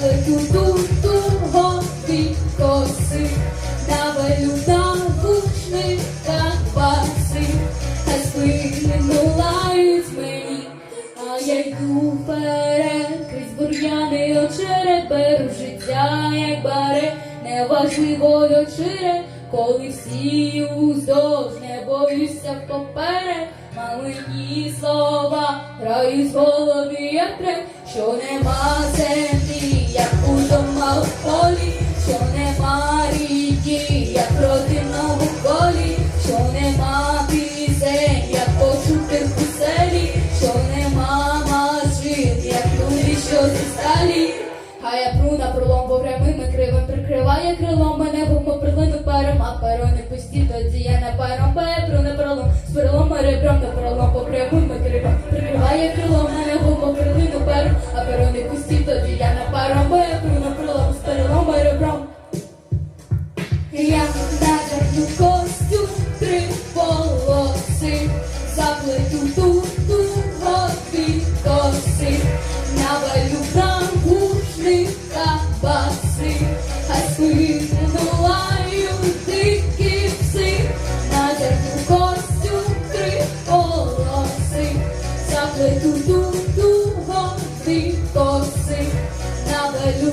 заплету туту голові коси, навалю на гучника баси, та спинулають мені, а я йду вперед, крізь бур'яни очерет, беру життя, як баре, неважливо очере, коли всі уздовж не боюся поперед, малині слова грають в голові, як трек, що нема землі, в селі, що нема машин, як люди, що зі сталі. А я пру на пролом, бо прямими кривим прикриває крилом. Мене бо прилину паром, а перо не пусті, тоді я не паром я пру не пролом, з перелом ребром на пролом, бо прямими кривим прикриває крилом навалю гушника баси, а спину лаю дикі пси, надягну костюм три полоси, заплету туту голові коси, навалю